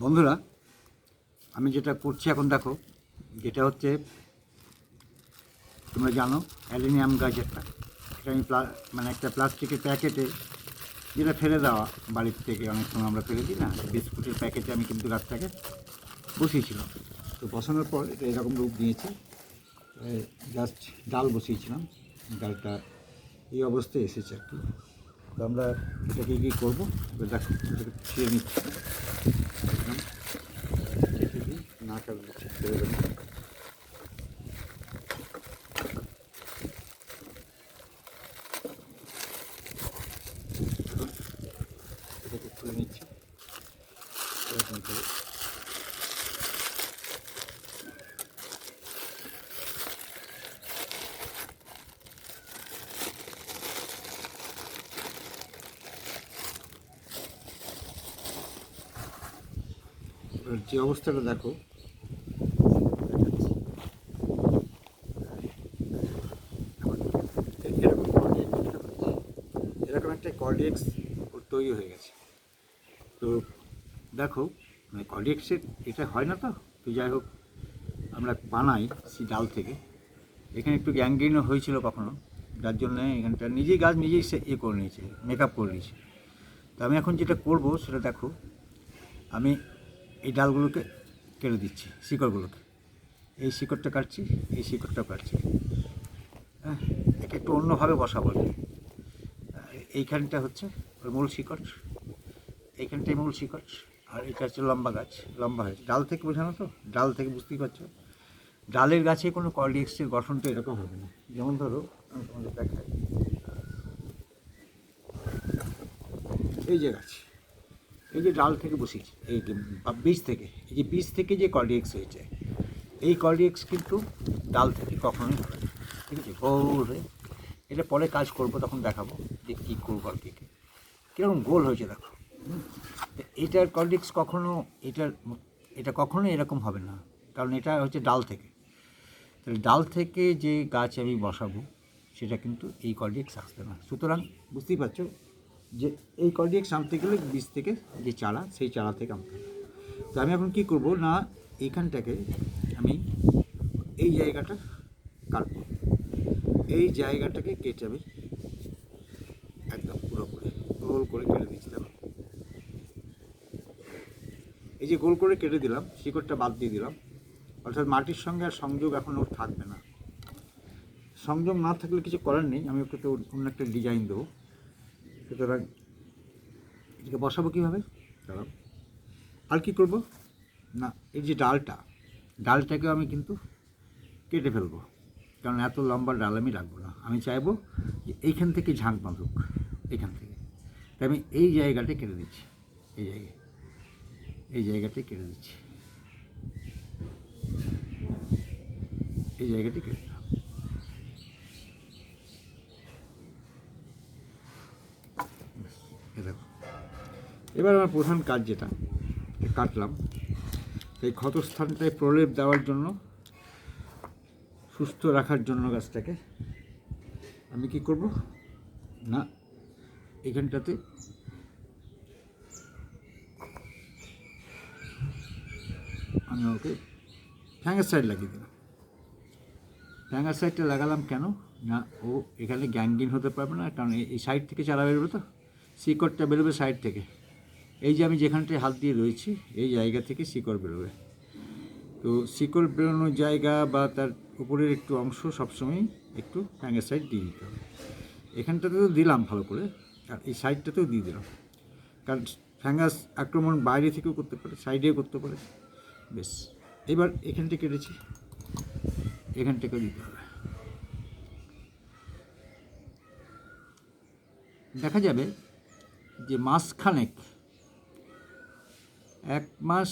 বন্ধুরা, আমি যেটা করছি এখন দেখো, যেটা হচ্ছে, তোমরা জানো, অ্যালুমিনিয়াম গাছ একটা। এটা আমি মানে একটা প্লাস্টিকের প্যাকেটে, যেটা ফেলে দেওয়া, বাড়ির থেকে অনেক সময় আমরা ফেলে দিই না, বিস্কুটের প্যাকেটে আমি কিন্তু গাছটাকে বসিয়েছিলাম। তো বসানোর পর এটা এরকম রূপ নিয়েছে জাস্ট ডাল বসিয়েছিলাম, ডালটা এই অবস্থায় এসেছে আর কি। আমরা এটাকে কি করব। দেখো এটাকে ছিঁড়ে নিচ্ছি। একদম কেটে দিই, না কাটলে ঠিক করে দেবো। এটাকে খুলে নিচ্ছি এরকম করে এবার যে অবস্থাটা দেখো। এরকম একটা কর্ডিয়েক্স তৈরি হয়ে গেছে। তো দেখো মানে কর্ডিয়েক্সের এটা হয় না তো? তো যাই হোক, আমরা বানাই সেই ডাল থেকে। এখানে একটু গ্যাংগ্রিনও হয়েছিল কখনো। যার জন্য এখানটা নিজেই গাছ নিজেই সে ইয়ে করে নিয়েছে মেকআপ করে নিয়েছে। তো আমি এখন যেটা করব সেটা দেখো। আমি এই ডালগুলোকে কেটে দিচ্ছি শিকড়গুলোকে। এই শিকড়টা কাটছি এই শিকড়টা কাটছি। হ্যাঁ একে একটু অন্যভাবে কি। আহ, এইখানটা হচ্ছে ওর মূল শিকড় এইখানটাই মূল শিকড় আর এটা হচ্ছে লম্বা গাছ লম্বা হয়েছে ডাল থেকে বোঝানো তো? ডাল থেকে বুঝতেই পারছ? ডালের গাছে কোনো কর্ডিক্সের গঠনটা এরকম হবে না। যেমন ধরো আমি তোমাদের দেখাই। এই যে গাছ। এই যে ডাল থেকে বসিয়েছি, এই যে বীজ থেকে, এই যে বীজ থেকে যে কর্ডিয়েক্স হয়েছে, এই কর্ডিয়েক্স কিন্তু ডাল থেকে কখনোই হবে ঠিক আছে? গোল হয়ে এটা পরে কাজ করব, তখন দেখাবো যে কী করব আর কী কি। কীরকম গোল হয়েছে দেখো। এটার কর্ডিক্স কখনো, এটার, এটা কখনো এরকম হবে না, কারণ এটা হচ্ছে ডাল থেকে। তাহলে ডাল থেকে যে গাছ আমি বসাবো, সেটা কিন্তু এই কর্ডিক্স আসবে না। সুতরাং বুঝতেই পারছ? যে এই কর্ডিক্স আনতে গেলে বীজ থেকে যে চারা, সেই চারা থেকে হবে তো আমি এখন কী করব না এইখানটাকে আমি এই জায়গাটা কাটবো। এই জায়গাটাকে কেটে আমি একদম পুরোপুরি গোল করে কেটে দিচ্ছি, দেখো। এই যে গোল করে কেটে দিলাম, শিকড়টা বাদ দিয়ে দিলাম। অর্থাৎ মাটির সঙ্গে আর সংযোগ এখন ওর থাকবে না। সংযোগ না থাকলে কিছু করার নেই, আমি তো অন্য একটা ডিজাইন দেবো। সুতরাং এটাকে বসাবো কীভাবে? দাঁড়াও। আর কি করব? না, এই যে ডালটা ডালটাকে আমি কিন্তু কেটে ফেলব। কারণ এত লম্বা ডাল আমি রাখব না। আমি চাইব যে এইখান থেকে ঝাঁক বাঁধুক এখান থেকে। তাই আমি এই জায়গাটা কেটে দিচ্ছি। এই জায়গায়, এই জায়গাটাই কেটে দিচ্ছি। এই জায়গাটি কেটে দিলাম। ব্যাস, এই দেখো এবার আমার প্রধান কাজ যেটা কাটলাম, সেই ক্ষতস্থানটায় প্রলেপ দেওয়ার জন্য, সুস্থ রাখার জন্য গাছটাকে আমি কি করব? না, এখানটাতে আমি ওকে ফ্যাঙ্গার সাইড লাগিয়ে দিলাম। ফ্যাঙ্গার সাইডটা লাগালাম কেন? না, ও এখানে গ্যাংগিন হতে পারবে না, কারণ এই- এই সাইড থেকে চারা বেরোবে তো, শিকড়টা বেরোবে সাইড থেকে। এই যে আমি যেখানটায় হাত দিয়ে রয়েছি, এই জায়গা থেকে শিকড় বেরোবে। তো শিকড় বেরোনোর জায়গা বা তার উপরের একটু অংশ সবসময় একটু ফ্যাঙ্গার সাইড দিয়ে দিতে হবে। এখানটাতে তো দিলাম ভালো করে, আর এই সাইডটাতেও দিয়ে দিলাম। কারণ ফ্যাঙ্গাস আক্রমণ বাইরে থেকেও করতে পারে, সাইডেও করতে পারে। বেশ, এবার এখানটা কেটেছি। এখানটাকেও দিতে হবে। দেখা যাবে যে মাসখানেক এক মাস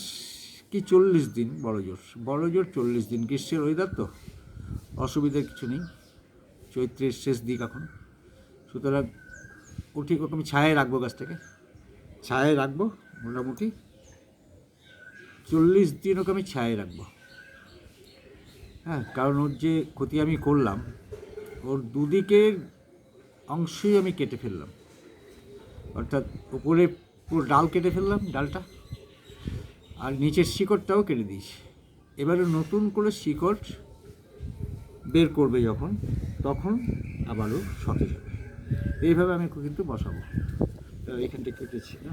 কি চল্লিশ দিন বড় জোর বড় জোর চল্লিশ দিন, গ্রীষ্মের ওয়েদার তো, অসুবিধার কিছু নেই, চৈত্রের শেষ দিক এখন, সুতরাং ও ঠিক আমি ছায়ায় রাখব গাছটাকে ছায়ায় রাখব মোটামুটি, চল্লিশ দিন ওকে আমি ছায়ায় রাখব। হ্যাঁ কারণ ওর যে ক্ষতি আমি করলাম, ওর দুদিকের অংশই আমি কেটে ফেললাম, অর্থাৎ উপরে পুরো ডাল কেটে ফেললাম, ডালটা আর নিচের শিকড়টাও কেটে দিয়েছি এবারে নতুন করে শিকড় বের করবে যখন, তখন আবারও সতেজ হবে। এইভাবে আমি কিন্তু বসাবো। তো এখানটা কেটেছি, না?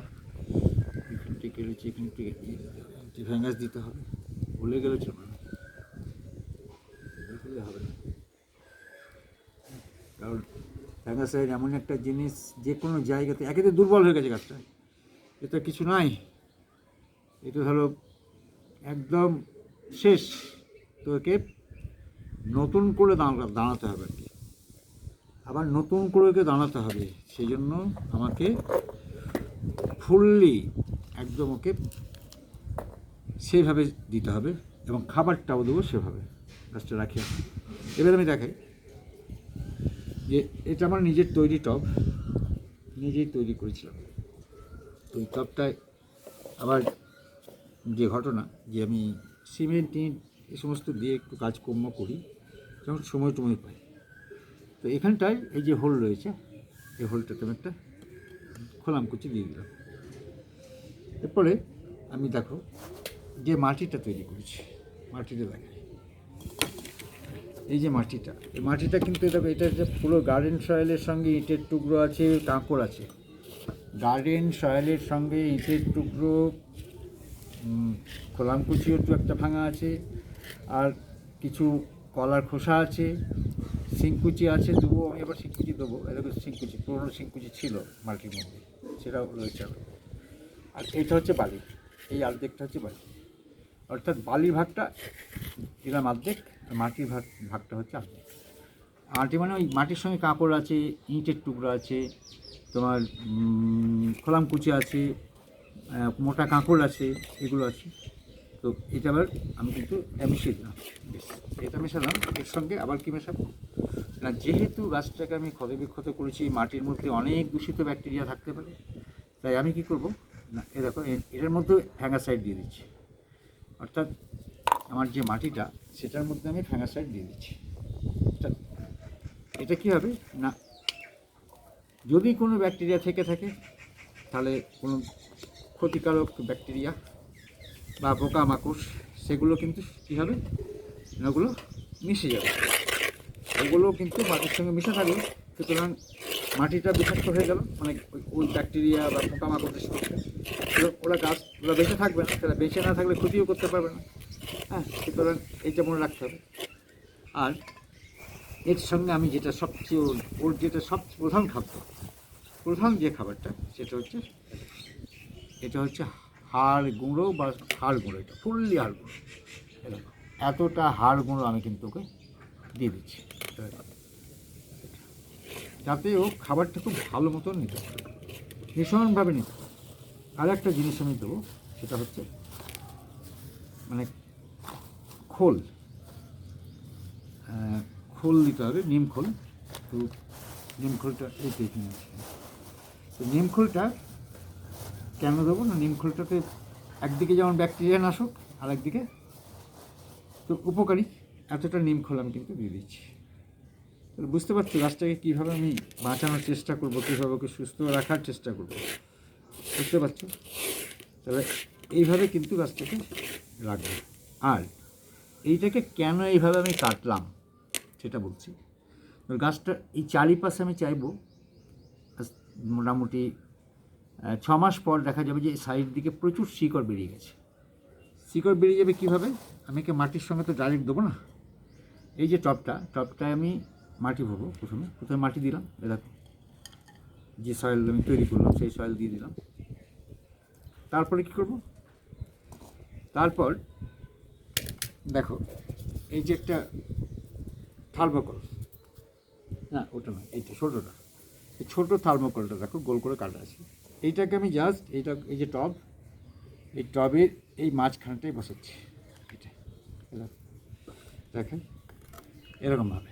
এখানটা কেটেছি এখানটা ভ্যাঙ্গাস দিতে হবে। ভুলে গেলে চলবে না। হবে না। কারণ ফ্যাঙ্গাসাইড এমন একটা জিনিস, যে কোনো জায়গাতে একেতে দুর্বল হয়ে গেছে গাছটা। এটা কিছু নাই। এটা ধরো একদম শেষ। তো একে নতুন করে দাঁড়া, দাঁড়াতে হবে আর কি। আবার নতুন করে ওকে দাঁড়াতে হবে। সেই জন্য আমাকে ফুললি একদম ওকে সেভাবে দিতে হবে এবং খাবারটাও দেবো সেভাবে। গাছটা রাখি। এবার আমি দেখাই যে এটা আমার নিজের তৈরি টব। নিজেই তৈরি করেছিলাম। তো এই টবটায় আবার ঘটনা, যে আমি সিমেন্ট টিট এ সমস্ত দিয়ে একটু কাজকর্ম করি, যখন সময় টময় পাই। তো এখানটায় এই যে হোল রয়েছে, এই হোলটাতে আমি একটা খোলাম কুচি দিয়ে দিলাম। এরপরে আমি দেখো যে মাটিটা তৈরি করেছি, মাটিটা দেখাই। এই যে মাটিটা, এই মাটিটা কিন্তু এটা এটা যে পুরো গার্ডেন সয়েলের সঙ্গে ইটের টুকরো আছে, কাঁকড় আছে। গার্ডেন সয়েলের সঙ্গে ইটের টুকরো খোলামকুচিও একটু একটা ভাঙা আছে, আর কিছু কলার খোসা আছে, শিংকুচি আছে, তবুও আমি এবার শিংকুচি দেবো। এরকম শিংকুচি, পুরোনো শিংকুচি ছিল মাটির মধ্যে, সেটাও রয়েছে আর এটা হচ্ছে বালি, এই অর্ধেকটা হচ্ছে বালি। অর্থাৎ বালির ভাগটা দিলাম আর্ধেক, আর মাটির ভাগ, ভাগটা হচ্ছে আর্ধেক। মাটি মানে ওই মাটির সঙ্গে কাপড় আছে, ইঁটের টুকরো আছে, তোমার খোলামকুচি আছে মোটা কাঁকড় আছে, এগুলো আছে। তো এটা আবার আমি কিন্তু মিশিয়ে দিলাম। এটা মেশালাম, এর সঙ্গে আবার কি মেশাবো? না, যেহেতু গাছটাকে আমি ক্ষত বিক্ষত করেছি, মাটির মধ্যে অনেক দূষিত ব্যাকটেরিয়া থাকতে পারে, তাই আমি কি করব? না, এ দেখো এটার মধ্যে ফ্যাঙ্গাসাইড দিয়ে দিচ্ছি। অর্থাৎ আমার যে মাটিটা, সেটার মধ্যে আমি ফ্যাঙ্গাসাইড দিয়ে দিচ্ছি। এটা কী হবে? না, যদি কোনো ব্যাকটেরিয়া থেকে থাকে, তাহলে কোনো ক্ষতিকারক ব্যাকটেরিয়া বা পোকামাকড়, সেগুলো কিন্তু কী হবে ওগুলো মিশে যাবে। ওগুলো কিন্তু মাটির সঙ্গে মিশে থাকবে। সুতরাং মাটিটা বিষাক্ত হয়ে গেল। মানে ওই- ব্যাকটেরিয়া বা পোকামাকড়ের সঙ্গে ওরা- গাছ, ওরা বেঁচে থাকবে না। তারা বেঁচে না থাকলে ক্ষতিও করতে পারবে না। হ্যাঁ সুতরাং এইটা মনে রাখতে হবে। আর এর সঙ্গে আমি যেটা সবচেয়ে ওর যেটা সবচেয়ে প্রধান খাদ্য, প্রধান যে খাবারটা, সেটা হচ্ছে এটা হচ্ছে হাড় গুঁড়ো বা হাড় গুঁড়ো, এটা ফুললি হাড় গুঁড়ো। এতটা হাড় গুঁড়ো আমি কিন্তু ওকে দিয়ে দিচ্ছি। যাতে ও খাবারটা খুব ভালো মতন নিতে পারে। ভীষণভাবে নিতে আর একটা জিনিস আমি দেবো, সেটা হচ্ছে মানে খোল। খোল দিতে হবে, নিম খোল। তো নিম খোলটা এই এখানে তো নিম খোলটা কেন দেবো না? নিম খোলটাতে একদিকে যেমন ব্যাকটেরিয়া নাশক আর একদিকে তো উপকারী। এতটা নিম খোল আমি কিন্তু দিয়ে দিচ্ছি। তাহলে বুঝতে পারছ গাছটাকে কীভাবে আমি বাঁচানোর চেষ্টা করব, কীভাবে ওকে সুস্থ রাখার চেষ্টা করব। বুঝতে পারছ? তাহলে এইভাবে কিন্তু গাছটাকে রাখব। আর এইটাকে কেন এইভাবে আমি কাটলাম সেটা বলছি। গাছটা এই চারিপাশে আমি চাইব মোটামুটি ছ মাস পর দেখা যাবে যে সাইড দিকে প্রচুর শিকড় বেরিয়ে গেছে। শিকড় বেরিয়ে যাবে কীভাবে? আমি কি মাটির সঙ্গে তো ডাইরেক্ট দেবো না? এই যে টপটা, টপটায় আমি মাটি ভরবো প্রথমে। প্রথমে মাটি দিলাম দেখো। যে সয়েল আমি তৈরি করলাম, সেই সয়েল দিয়ে দিলাম। তারপরে কি করব? তারপর দেখো, এই যে একটা থার্মোকল। না ওটা নয়, এইটা ছোটোটা। এই ছোটো থার্মোকলটা দেখো, গোল করে কাটা আছে। এইটাকে আমি জাস্ট এইটা, এই যে টব এই টবের এই মাঝখানটাই বসাচ্ছি। এটা দেখেন এরকমভাবে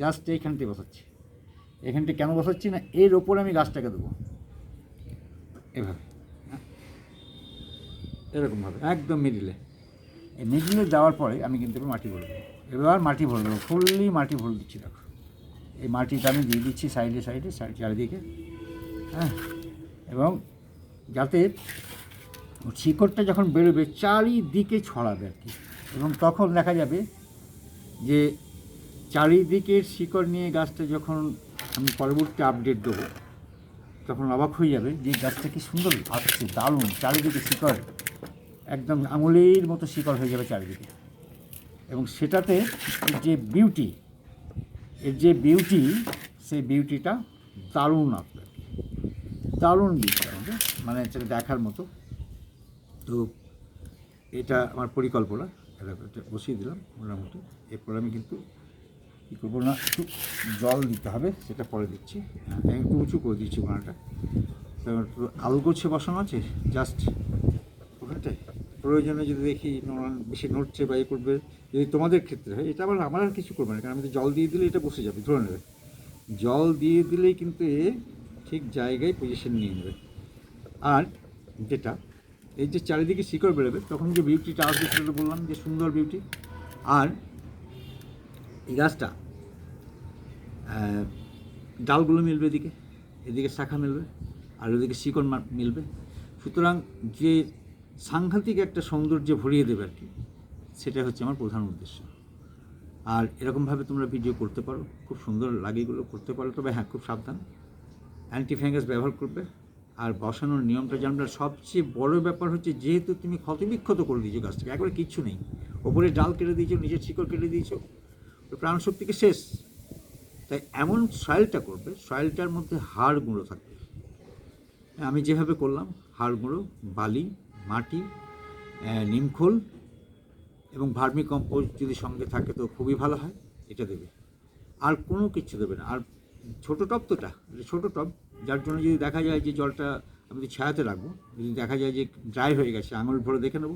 জাস্ট এইখানটাই বসাচ্ছি। এখানটা কেন বসাচ্ছি না? এর ওপরে আমি গাছটাকে দেবো। এভাবে হ্যাঁ। এরকমভাবে একদম মিডিলে এই মিডিলে দেওয়ার পরে আমি কিন্তু মাটি ভরে দেবো। এবার মাটি ভরে দেবো ফুললি মাটি ভরে দিচ্ছি, দেখো। এই মাটিটা আমি দিয়ে দিচ্ছি সাইডে সাইডে সাইড চারিদিকে হ্যাঁ? এবং যাতে শিকড়টা যখন বেরোবে, চারিদিকে ছড়াবে আর কি এবং তখন দেখা যাবে যে চারিদিকের শিকড় নিয়ে গাছটা যখন আমি পরবর্তী আপডেট দেবো, তখন অবাক হয়ে যাবে যে গাছটা কি সুন্দর আসছে দারুণ, চারিদিকে শিকড়, একদম আঙুলের মতো শিকড় হয়ে যাবে চারিদিকে এবং সেটাতে যে বিউটি এর যে বিউটি সেই বিউটিটা দারুণ আসবে। দারুণ বিষয় আমাদের মানে সেটা দেখার মতো। তো এটা আমার পরিকল্পনা। এটা বসিয়ে দিলাম মোটামুটি। এরপর আমি কিন্তু কী করব না একটু জল দিতে হবে সেটা পরে দিচ্ছি। হ্যাঁ, একটু উঁচু করে দিচ্ছি কারণ একটু আলগোছে বসানো আছে? জাস্ট ওখানটায়। প্রয়োজনে যদি দেখি বেশি নড়ছে বা ইয়ে করবে যদি তোমাদের ক্ষেত্রে হয় এটা আবার আমার আর কিছু করবে না কারণ আমি তো জল দিয়ে দিলে এটা বসে যাবে ধরে নেবে। জল দিয়ে দিলেই কিন্তু এ ঠিক জায়গায় পজিশন নিয়ে নেবে। আর যেটা, এই যে চারিদিকে শিকড় বেরোবে, তখন যে বিউটিটা আসবে সেটা বললাম, যে সুন্দর বিউটি আর এই গাছটা ডালগুলো মিলবে এদিকে এদিকে শাখা মিলবে, আর ওদিকে শিকড় মিলবে। সুতরাং যে সাংঘাতিক একটা সৌন্দর্য ভরিয়ে দেবে আর কি সেটা হচ্ছে আমার প্রধান উদ্দেশ্য। আর এরকমভাবে তোমরা ভিডিও করতে পারো, খুব সুন্দর লাগে এগুলো করতে পারো, তবে হ্যাঁ খুব সাবধান। অ্যান্টি ফ্যাঙ্গাস ব্যবহার করবে। আর বসানোর নিয়মটা জানবে সবচেয়ে বড় ব্যাপার হচ্ছে, যেহেতু তুমি ক্ষতবিক্ষত করে দিয়েছ গাছটাকে, একবারে কিচ্ছু নেই। ওপরে ডাল কেটে দিয়েছ নিজের শিকড় কেটে দিয়েছ প্রাণশক্তিকে শেষ। তাই এমন সয়েলটা করবে সয়েলটার মধ্যে হাড় গুঁড়ো থাকবে। আমি যেভাবে করলাম, হাড় গুঁড়ো, বালি, মাটি নিমখোল এবং ভার্মি কম্পোস্ট যদি সঙ্গে থাকে তো খুবই ভালো হয়, এটা দেবে। আর কোনো কিছু দেবে না। আর ছোটো টব তোটা ছোটো টব, যার জন্য যদি দেখা যায় যে জলটা আমি যদি ছায়াতে রাখব, যদি দেখা যায় যে ড্রাই হয়ে গেছে, আঙুল ভরে দেখে নেব।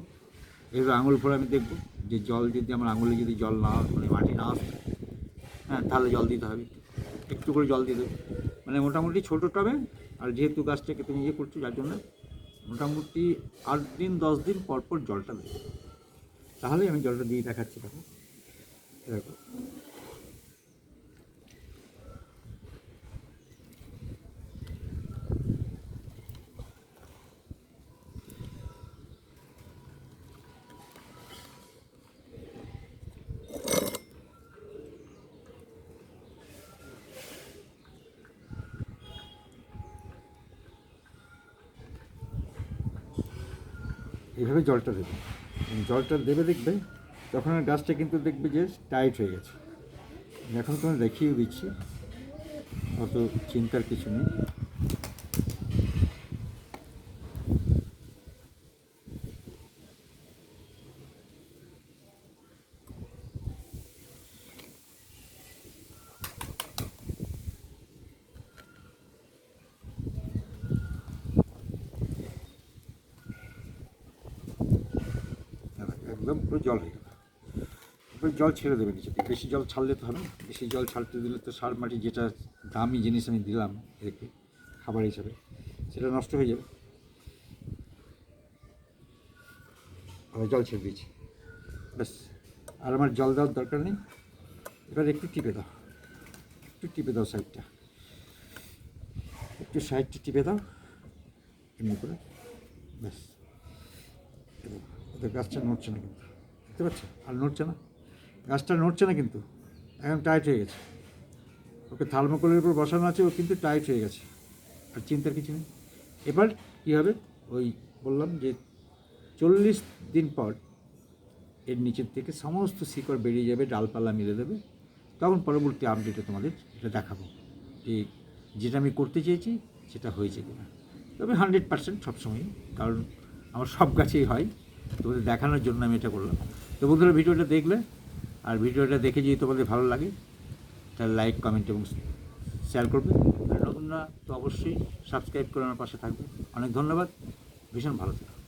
এবার আঙুল ভরে আমি দেখব যে জল যদি আমার আঙুলে যদি জল না মানে মাটি না আসে হ্যাঁ তাহলে জল দিতে হবে। একটু করে জল দিয়ে দেবে। মানে মোটামুটি ছোটো টবে, আর যেহেতু গাছটাকে তুমি ইয়ে করছ, যার জন্য মোটামুটি আট দিন, দশ দিন পর পর জলটা দেবে। তাহলে আমি জলটা দিয়ে দেখাচ্ছি দেখো দেখো এইভাবে জলটা দেবে। জলটা দেবে দেখবে, তখন আর গাছটা কিন্তু দেখবে যে টাইট হয়ে গেছে। এখন তোমার দেখিয়ে দিচ্ছি, অত চিন্তার কিছু নেই দেখো, একদম পুরো জল হয়ে গেল এবার জল ছেড়ে দেবে নিচে বেশি জল ছাড়লে তো হবে বেশি জল ছাড়তে দিলে তো সার, মাটি যেটা দামি জিনিস আমি দিলাম এদেরকে, খাবার হিসাবে, সেটা নষ্ট হয়ে যাবে। আমি জল ছেড়ে দিয়েছি। ব্যাস। আর আমার জল দেওয়ার দরকার নেই। এবার একটু টিপে দাও। একটু টিপে দাও সাইডটা। একটু সাইডটা টিপে দাও। এমনি করে। ব্যাস। ওদের গাছটা নড়ছে না কিন্তু। বুঝতে পাচ্ছ? আর নড়ছে না। গাছটা নড়ছে না কিন্তু। একদম টাইট হয়ে গেছে। ওকে থার্মোকলের উপর বসানো আছে, ও কিন্তু টাইট হয়ে গেছে। আর চিন্তার কিছু নেই। এবার কী হবে? ওই বললাম যে চল্লিশ দিন পর এর নিচের থেকে সমস্ত শিকড় বেরিয়ে যাবে, ডালপালা মিলে দেবে। তখন পরবর্তী আপডেটে তোমাদের এটা দেখাবো যে যেটা আমি করতে চেয়েছি, সেটা হয়েছে কিনা। তবে হান্ড্রেড পার্সেন্ট সবসময় কারণ আমার সব গাছেই হয়। তোমাদের দেখানোর জন্য আমি এটা করলাম। তো বন্ধুরা, ভিডিওটা দেখলে আর ভিডিওটা দেখে যদি তোমাদের ভালো লাগে, তাহলে লাইক কমেন্ট এবং শেয়ার করবে। আর নতুনরা তো অবশ্যই সাবস্ক্রাইব করে আমার পাশে থাকবে। অনেক ধন্যবাদ। ভীষণ ভালো থেকো।